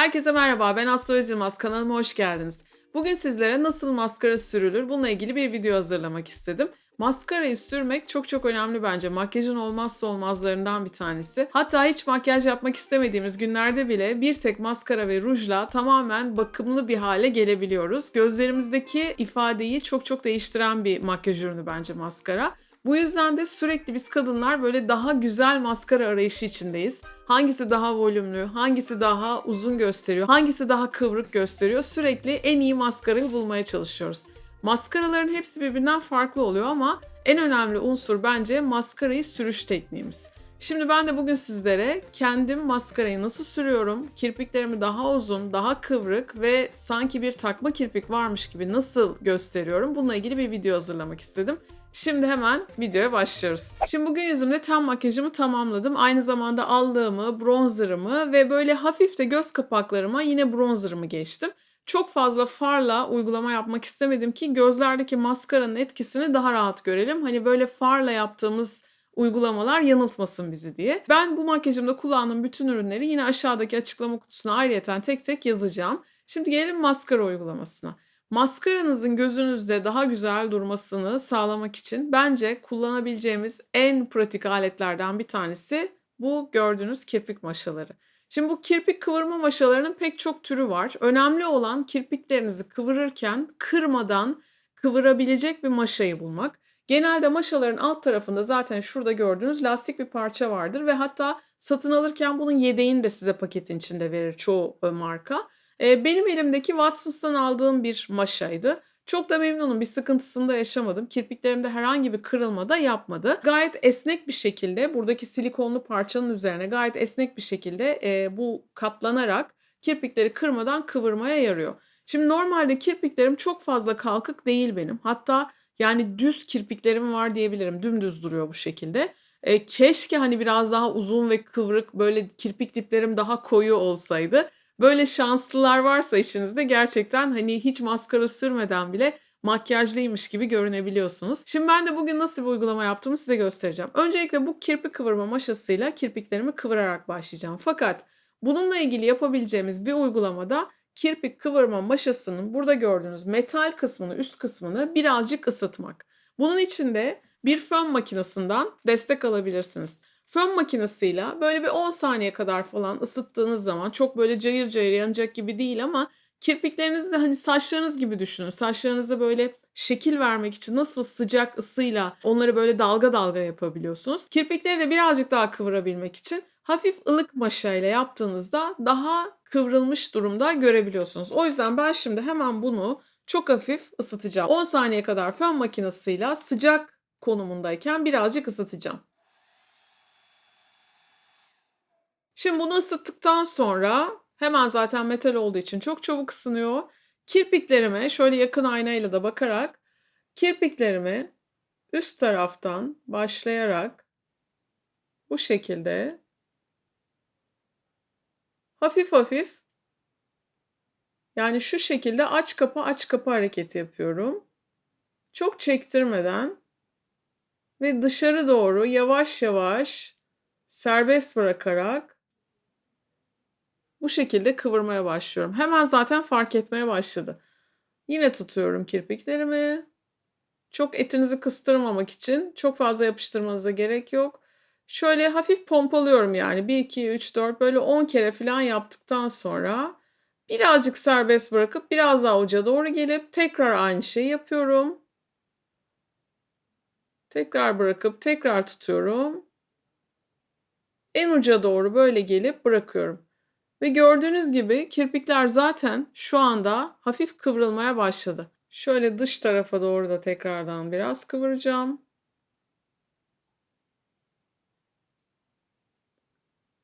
Herkese merhaba, ben Aslı Özilmaz. Kanalıma hoş geldiniz. Bugün sizlere nasıl maskara sürülür bununla ilgili bir video hazırlamak istedim. Maskarayı sürmek çok çok önemli bence. Makyajın olmazsa olmazlarından bir tanesi. Hatta hiç makyaj yapmak istemediğimiz günlerde bile bir tek maskara ve rujla tamamen bakımlı bir hale gelebiliyoruz. Gözlerimizdeki ifadeyi çok çok değiştiren bir makyaj ürünü bence maskara. Bu yüzden de sürekli biz kadınlar böyle daha güzel maskara arayışı içindeyiz. Hangisi daha volümlü, hangisi daha uzun gösteriyor, hangisi daha kıvrık gösteriyor. Sürekli en iyi maskarayı bulmaya çalışıyoruz. Maskaraların hepsi birbirinden farklı oluyor ama en önemli unsur bence maskarayı sürüş tekniğimiz. Şimdi ben de bugün sizlere kendim maskarayı nasıl sürüyorum, kirpiklerimi daha uzun, daha kıvrık ve sanki bir takma kirpik varmış gibi nasıl gösteriyorum bununla ilgili bir video hazırlamak istedim. Şimdi hemen videoya başlıyoruz. Şimdi bugün yüzümde tam makyajımı tamamladım. Aynı zamanda aldığımı, bronzerımı ve böyle hafif de göz kapaklarıma yine bronzerımı geçtim. Çok fazla farla uygulama yapmak istemedim ki gözlerdeki maskaranın etkisini daha rahat görelim. Hani böyle farla yaptığımız uygulamalar yanıltmasın bizi diye. Ben bu makyajımda kullandığım bütün ürünleri yine aşağıdaki açıklama kutusuna ayrıyeten tek tek yazacağım. Şimdi gelelim maskara uygulamasına. Maskaranızın gözünüzde daha güzel durmasını sağlamak için bence kullanabileceğimiz en pratik aletlerden bir tanesi bu gördüğünüz kirpik maşaları. Şimdi bu kirpik kıvırma maşalarının pek çok türü var. Önemli olan kirpiklerinizi kıvırırken kırmadan kıvırabilecek bir maşayı bulmak. Genelde maşaların alt tarafında zaten şurada gördüğünüz lastik bir parça vardır ve hatta satın alırken bunun yedeğini de size paketin içinde verir çoğu e, marka. Benim elimdeki Watsons'tan aldığım bir maşaydı. Çok da memnunum. Bir sıkıntısını da yaşamadım. Kirpiklerimde herhangi bir kırılma da yapmadı. Gayet esnek bir şekilde buradaki silikonlu parçanın üzerine gayet esnek bir şekilde e, bu katlanarak kirpikleri kırmadan kıvırmaya yarıyor. Şimdi normalde kirpiklerim çok fazla kalkık değil benim. Hatta yani düz kirpiklerim var diyebilirim. Dümdüz duruyor bu şekilde. E, keşke hani biraz daha uzun ve kıvrık böyle kirpik diplerim daha koyu olsaydı. Böyle şanslılar varsa işinizde gerçekten hani hiç maskara sürmeden bile makyajlıymış gibi görünebiliyorsunuz. Şimdi ben de bugün nasıl bir uygulama yaptığımı size göstereceğim. Öncelikle bu kirpik kıvırma maşasıyla kirpiklerimi kıvırarak başlayacağım. Fakat bununla ilgili yapabileceğimiz bir uygulamada kirpik kıvırma maşasının burada gördüğünüz metal kısmını, üst kısmını birazcık ısıtmak. Bunun için de bir fön makinesinden destek alabilirsiniz. Fön makinesiyle böyle bir 10 saniye kadar falan ısıttığınız zaman çok böyle cayır cayır yanacak gibi değil ama kirpiklerinizi de hani saçlarınız gibi düşünün. Saçlarınıza böyle şekil vermek için nasıl sıcak ısıyla onları böyle dalga dalga yapabiliyorsunuz. Kirpikleri de birazcık daha kıvırabilmek için hafif ılık maşayla yaptığınızda daha kıvrılmış durumda görebiliyorsunuz. O yüzden ben şimdi hemen bunu çok hafif ısıtacağım. 10 saniye kadar fön makinesiyle sıcak konumundayken birazcık ısıtacağım. Şimdi bunu ısıttıktan sonra hemen zaten metal olduğu için çok çabuk ısınıyor. Kirpiklerime şöyle yakın aynayla da bakarak kirpiklerimi üst taraftan başlayarak bu şekilde hafif hafif yani şu şekilde aç kapa aç kapa hareketi yapıyorum. Çok çektirmeden ve dışarı doğru yavaş yavaş serbest bırakarak bu şekilde kıvırmaya başlıyorum. Hemen zaten fark etmeye başladı. Yine tutuyorum kirpiklerimi. Çok etinizi kıstırmamak için çok fazla yapıştırmanıza gerek yok. Şöyle hafif pompalıyorum yani 1, 2, 3, 4 böyle 10 kere falan yaptıktan sonra birazcık serbest bırakıp biraz daha uca doğru gelip tekrar aynı şeyi yapıyorum. Tekrar bırakıp tekrar tutuyorum. En uca doğru böyle gelip bırakıyorum. Ve gördüğünüz gibi kirpikler zaten şu anda hafif kıvrılmaya başladı. Şöyle dış tarafa doğru da tekrardan biraz kıvıracağım.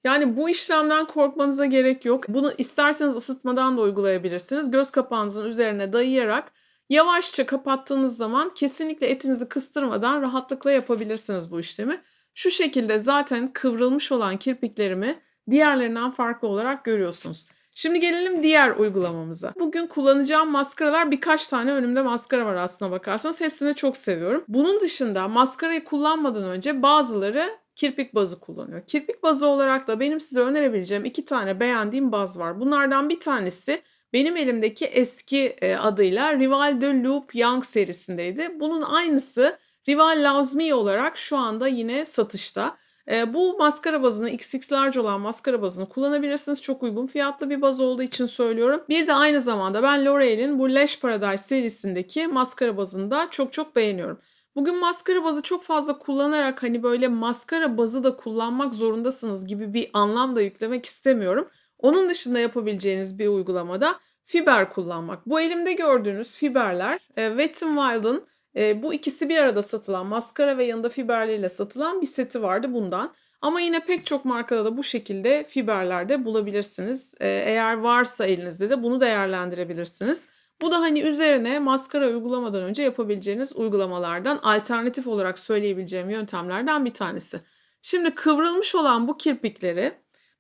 Yani bu işlemden korkmanıza gerek yok. Bunu isterseniz ısıtmadan da uygulayabilirsiniz. Göz kapağınızın üzerine dayayarak yavaşça kapattığınız zaman kesinlikle etinizi kıstırmadan rahatlıkla yapabilirsiniz bu işlemi. Şu şekilde zaten kıvrılmış olan kirpiklerimi diğerlerinden farklı olarak görüyorsunuz. Şimdi gelelim diğer uygulamamıza. Bugün kullanacağım maskaralar birkaç tane önümde maskara var aslına bakarsanız. Hepsini çok seviyorum. Bunun dışında maskarayı kullanmadan önce bazıları kirpik bazı kullanıyor. Kirpik bazı olarak da benim size önerebileceğim iki tane beğendiğim baz var. Bunlardan bir tanesi benim elimdeki eski e, adıyla Rival de Loop Young serisindeydi. Bunun aynısı Rival Loves Me olarak şu anda yine satışta. E, bu maskara bazını XX large olan maskara bazını kullanabilirsiniz. Çok uygun fiyatlı bir baz olduğu için söylüyorum. Bir de aynı zamanda ben L'Oreal'in bu Lash Paradise serisindeki maskara bazını da çok çok beğeniyorum. Bugün maskara bazı çok fazla kullanarak hani böyle maskara bazı da kullanmak zorundasınız gibi bir anlam da yüklemek istemiyorum. Onun dışında yapabileceğiniz bir uygulamada fiber kullanmak. Bu elimde gördüğünüz fiberler e, Wet n Wild'ın e, bu ikisi bir arada satılan maskara ve yanında fiberleriyle satılan bir seti vardı bundan. Ama yine pek çok markada da bu şekilde fiberlerde bulabilirsiniz. E, eğer varsa elinizde de bunu değerlendirebilirsiniz. Bu da hani üzerine maskara uygulamadan önce yapabileceğiniz uygulamalardan alternatif olarak söyleyebileceğim yöntemlerden bir tanesi. Şimdi kıvrılmış olan bu kirpikleri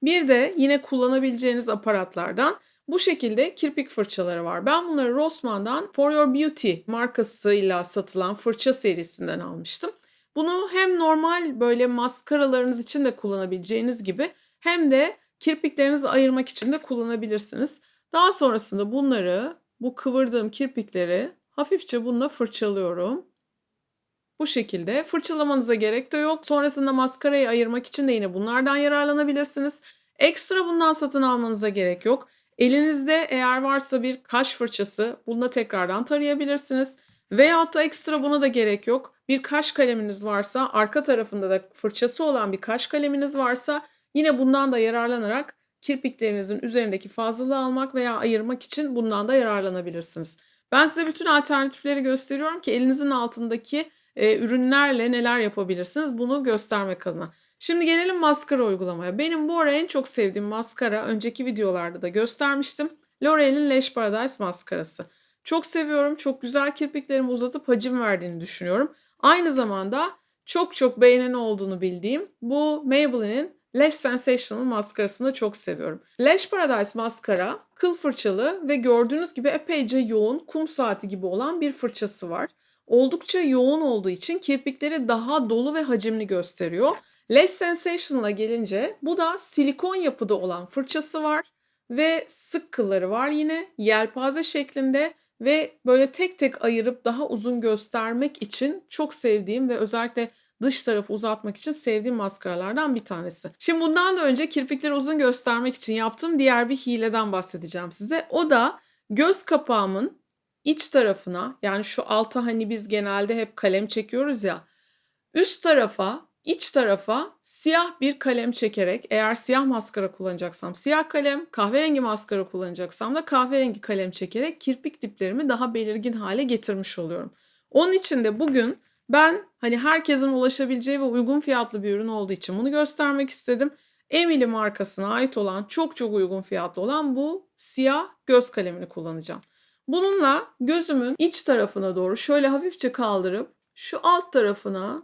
bir de yine kullanabileceğiniz aparatlardan bu şekilde kirpik fırçaları var. Ben bunları Rossmann'dan For Your Beauty markasıyla satılan fırça serisinden almıştım. Bunu hem normal böyle maskaralarınız için de kullanabileceğiniz gibi hem de kirpiklerinizi ayırmak için de kullanabilirsiniz. Daha sonrasında bunları bu kıvırdığım kirpikleri hafifçe bununla fırçalıyorum. Bu şekilde fırçalamanıza gerek de yok. Sonrasında maskarayı ayırmak için de yine bunlardan yararlanabilirsiniz. Ekstra bundan satın almanıza gerek yok. Elinizde eğer varsa bir kaş fırçası bununla tekrardan tarayabilirsiniz. Veyahut da ekstra buna da gerek yok. Bir kaş kaleminiz varsa arka tarafında da fırçası olan bir kaş kaleminiz varsa yine bundan da yararlanarak kirpiklerinizin üzerindeki fazlalığı almak veya ayırmak için bundan da yararlanabilirsiniz. Ben size bütün alternatifleri gösteriyorum ki elinizin altındaki e, ürünlerle neler yapabilirsiniz bunu göstermek adına. Şimdi gelelim maskara uygulamaya. Benim bu ara en çok sevdiğim maskara önceki videolarda da göstermiştim. L'Oreal'in Lash Paradise maskarası. Çok seviyorum. Çok güzel kirpiklerimi uzatıp hacim verdiğini düşünüyorum. Aynı zamanda çok çok beğenen olduğunu bildiğim bu Maybelline'in Lash Sensational maskarasını da çok seviyorum. Lash Paradise maskara kıl fırçalı ve gördüğünüz gibi epeyce yoğun kum saati gibi olan bir fırçası var. Oldukça yoğun olduğu için kirpikleri daha dolu ve hacimli gösteriyor. Lash Sensational'a gelince bu da silikon yapıda olan fırçası var ve sık kılları var yine yelpaze şeklinde ve böyle tek tek ayırıp daha uzun göstermek için çok sevdiğim ve özellikle dış tarafı uzatmak için sevdiğim maskaralardan bir tanesi. Şimdi bundan da önce kirpikleri uzun göstermek için yaptığım diğer bir hileden bahsedeceğim size. O da göz kapağımın iç tarafına yani şu alta hani biz genelde hep kalem çekiyoruz ya üst tarafa iç tarafa siyah bir kalem çekerek eğer siyah maskara kullanacaksam siyah kalem, kahverengi maskara kullanacaksam da kahverengi kalem çekerek kirpik diplerimi daha belirgin hale getirmiş oluyorum. Onun için de bugün ben hani herkesin ulaşabileceği ve uygun fiyatlı bir ürün olduğu için bunu göstermek istedim. Emily markasına ait olan çok çok uygun fiyatlı olan bu siyah göz kalemini kullanacağım. Bununla gözümün iç tarafına doğru şöyle hafifçe kaldırıp şu alt tarafına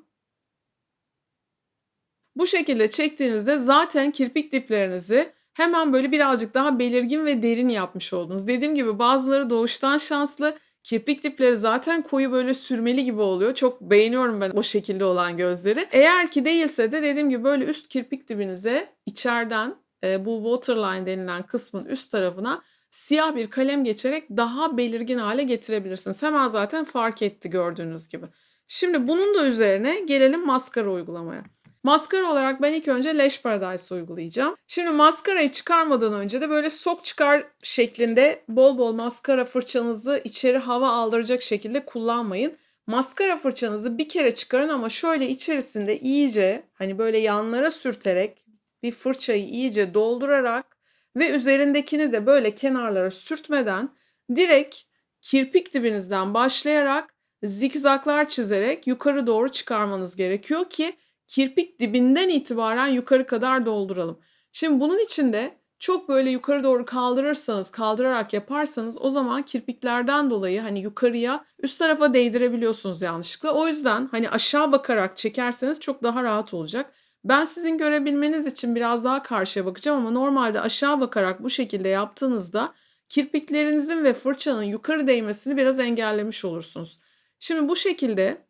bu şekilde çektiğinizde zaten kirpik diplerinizi hemen böyle birazcık daha belirgin ve derin yapmış oldunuz. Dediğim gibi bazıları doğuştan şanslı. Kirpik dipleri zaten koyu böyle sürmeli gibi oluyor. Çok beğeniyorum ben o şekilde olan gözleri. Eğer ki değilse de dediğim gibi böyle üst kirpik dibinize içeriden e, bu waterline denilen kısmın üst tarafına siyah bir kalem geçerek daha belirgin hale getirebilirsiniz. Hemen zaten fark etti gördüğünüz gibi. Şimdi bunun da üzerine gelelim maskara uygulamaya. Maskara olarak ben ilk önce Lash Paradise uygulayacağım. Şimdi maskarayı çıkarmadan önce de böyle sok çıkar şeklinde bol bol maskara fırçanızı içeri hava aldıracak şekilde kullanmayın. Maskara fırçanızı bir kere çıkarın ama şöyle içerisinde iyice hani böyle yanlara sürterek bir fırçayı iyice doldurarak ve üzerindekini de böyle kenarlara sürtmeden direkt kirpik dibinizden başlayarak zikzaklar çizerek yukarı doğru çıkarmanız gerekiyor ki kirpik dibinden itibaren yukarı kadar dolduralım. Şimdi bunun için de çok böyle yukarı doğru kaldırırsanız, kaldırarak yaparsanız o zaman kirpiklerden dolayı hani yukarıya üst tarafa değdirebiliyorsunuz yanlışlıkla. O yüzden hani aşağı bakarak çekerseniz çok daha rahat olacak. Ben sizin görebilmeniz için biraz daha karşıya bakacağım ama normalde aşağı bakarak bu şekilde yaptığınızda kirpiklerinizin ve fırçanın yukarı değmesini biraz engellemiş olursunuz. Şimdi bu şekilde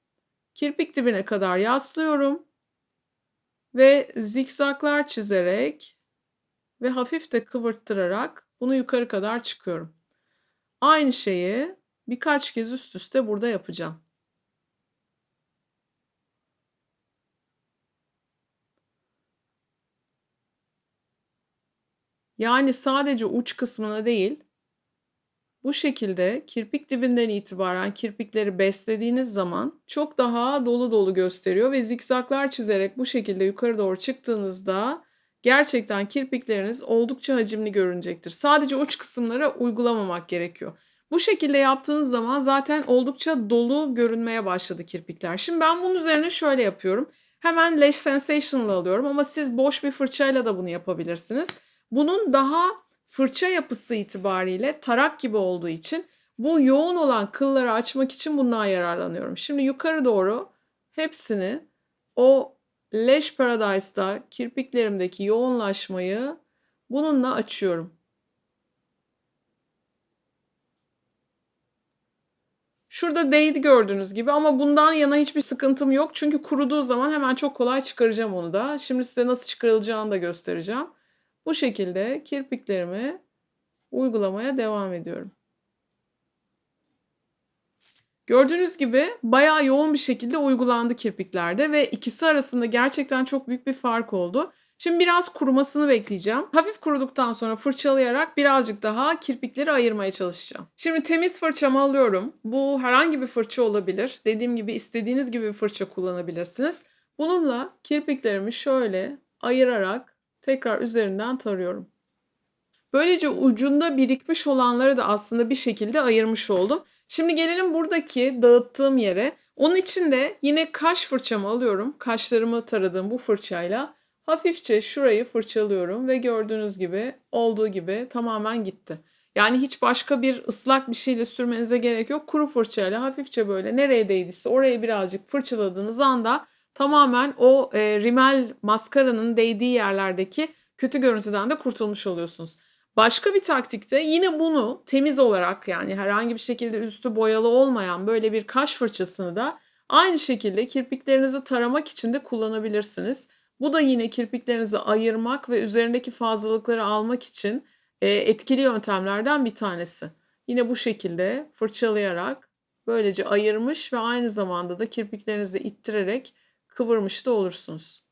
kirpik dibine kadar yaslıyorum ve zikzaklar çizerek ve hafif de kıvırttırarak bunu yukarı kadar çıkıyorum. Aynı şeyi birkaç kez üst üste burada yapacağım. Yani sadece uç kısmına değil, bu şekilde kirpik dibinden itibaren kirpikleri beslediğiniz zaman çok daha dolu dolu gösteriyor ve zikzaklar çizerek bu şekilde yukarı doğru çıktığınızda gerçekten kirpikleriniz oldukça hacimli görünecektir. Sadece uç kısımlara uygulamamak gerekiyor. Bu şekilde yaptığınız zaman zaten oldukça dolu görünmeye başladı kirpikler. Şimdi ben bunun üzerine şöyle yapıyorum. Hemen Lash Sensational alıyorum ama siz boş bir fırçayla da bunu yapabilirsiniz. Bunun daha fırça yapısı itibariyle tarak gibi olduğu için bu yoğun olan kılları açmak için bundan yararlanıyorum. Şimdi yukarı doğru hepsini o Lash Paradise'da kirpiklerimdeki yoğunlaşmayı bununla açıyorum. Şurada değdi gördüğünüz gibi ama bundan yana hiçbir sıkıntım yok. Çünkü kuruduğu zaman hemen çok kolay çıkaracağım onu da. Şimdi size nasıl çıkarılacağını da göstereceğim. Bu şekilde kirpiklerimi uygulamaya devam ediyorum. Gördüğünüz gibi bayağı yoğun bir şekilde uygulandı kirpiklerde ve ikisi arasında gerçekten çok büyük bir fark oldu. Şimdi biraz kurumasını bekleyeceğim. Hafif kuruduktan sonra fırçalayarak birazcık daha kirpikleri ayırmaya çalışacağım. Şimdi temiz fırçamı alıyorum. Bu herhangi bir fırça olabilir. Dediğim gibi istediğiniz gibi bir fırça kullanabilirsiniz. Bununla kirpiklerimi şöyle ayırarak tekrar üzerinden tarıyorum. Böylece ucunda birikmiş olanları da aslında bir şekilde ayırmış oldum. Şimdi gelelim buradaki dağıttığım yere. Onun için de yine kaş fırçamı alıyorum. Kaşlarımı taradığım bu fırçayla hafifçe şurayı fırçalıyorum ve gördüğünüz gibi olduğu gibi tamamen gitti. Yani hiç başka bir ıslak bir şeyle sürmenize gerek yok. Kuru fırçayla hafifçe böyle nereye değdiyse orayı birazcık fırçaladığınız anda tamamen o e, rimel maskaranın değdiği yerlerdeki kötü görüntüden de kurtulmuş oluyorsunuz. Başka bir taktikte yine bunu temiz olarak yani herhangi bir şekilde üstü boyalı olmayan böyle bir kaş fırçasını da aynı şekilde kirpiklerinizi taramak için de kullanabilirsiniz. Bu da yine kirpiklerinizi ayırmak ve üzerindeki fazlalıkları almak için e, etkili yöntemlerden bir tanesi. Yine bu şekilde fırçalayarak böylece ayırmış ve aynı zamanda da kirpiklerinizi ittirerek kıvırmış da olursunuz.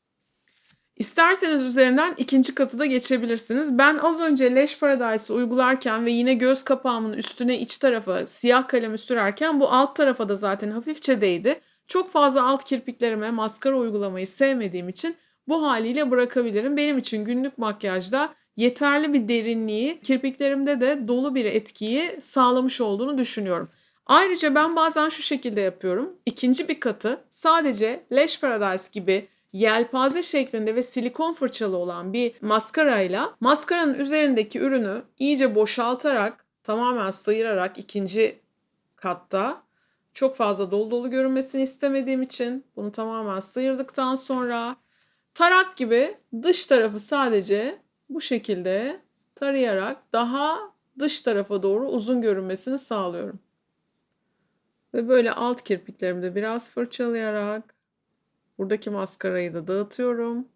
İsterseniz üzerinden ikinci katı da geçebilirsiniz. Ben az önce Lash Paradise'ı uygularken ve yine göz kapağımın üstüne iç tarafa siyah kalemi sürerken bu alt tarafa da zaten hafifçe değdi. Çok fazla alt kirpiklerime maskara uygulamayı sevmediğim için bu haliyle bırakabilirim. Benim için günlük makyajda yeterli bir derinliği, kirpiklerimde de dolu bir etkiyi sağlamış olduğunu düşünüyorum. Ayrıca ben bazen şu şekilde yapıyorum. İkinci bir katı sadece Lash Paradise gibi yelpaze şeklinde ve silikon fırçalı olan bir maskarayla maskaranın üzerindeki ürünü iyice boşaltarak tamamen sıyırarak ikinci katta çok fazla dolu dolu görünmesini istemediğim için bunu tamamen sıyırdıktan sonra tarak gibi dış tarafı sadece bu şekilde tarayarak daha dış tarafa doğru uzun görünmesini sağlıyorum. Ve böyle alt kirpiklerimi de biraz fırçalayarak buradaki maskarayı da dağıtıyorum.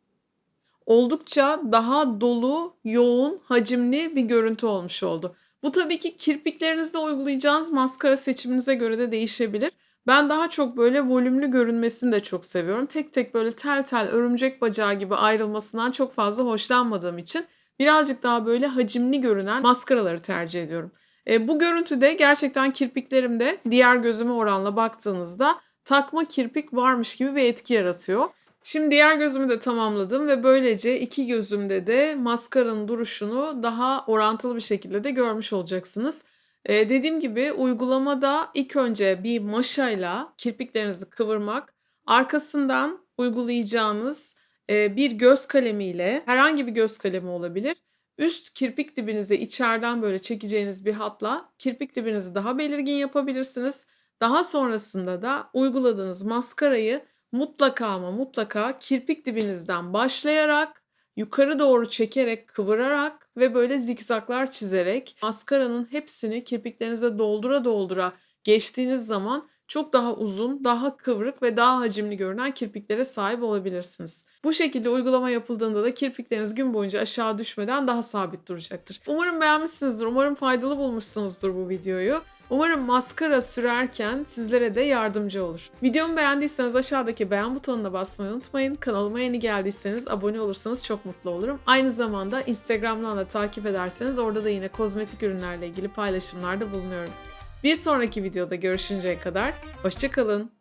Oldukça daha dolu, yoğun, hacimli bir görüntü olmuş oldu. Bu tabii ki kirpiklerinizde uygulayacağınız maskara seçiminize göre de değişebilir. Ben daha çok böyle volümlü görünmesini de çok seviyorum. Tek tek böyle tel tel örümcek bacağı gibi ayrılmasından çok fazla hoşlanmadığım için birazcık daha böyle hacimli görünen maskaraları tercih ediyorum. E, bu görüntüde gerçekten kirpiklerimde diğer gözüme oranla baktığınızda takma kirpik varmış gibi bir etki yaratıyor. Şimdi diğer gözümü de tamamladım ve böylece iki gözümde de maskaranın duruşunu daha orantılı bir şekilde de görmüş olacaksınız. Ee, dediğim gibi uygulamada ilk önce bir maşayla kirpiklerinizi kıvırmak, arkasından uygulayacağınız e, bir göz kalemiyle herhangi bir göz kalemi olabilir. Üst kirpik dibinize içeriden böyle çekeceğiniz bir hatla kirpik dibinizi daha belirgin yapabilirsiniz. Daha sonrasında da uyguladığınız maskarayı mutlaka ama mutlaka kirpik dibinizden başlayarak yukarı doğru çekerek, kıvırarak ve böyle zikzaklar çizerek maskaranın hepsini kirpiklerinize doldura doldura geçtiğiniz zaman çok daha uzun, daha kıvrık ve daha hacimli görünen kirpiklere sahip olabilirsiniz. Bu şekilde uygulama yapıldığında da kirpikleriniz gün boyunca aşağı düşmeden daha sabit duracaktır. Umarım beğenmişsinizdir, umarım faydalı bulmuşsunuzdur bu videoyu. Umarım maskara sürerken sizlere de yardımcı olur. Videomu beğendiyseniz aşağıdaki beğen butonuna basmayı unutmayın. Kanalıma yeni geldiyseniz abone olursanız çok mutlu olurum. Aynı zamanda Instagram'dan da takip ederseniz orada da yine kozmetik ürünlerle ilgili paylaşımlarda bulunuyorum. Bir sonraki videoda görüşünceye kadar hoşçakalın.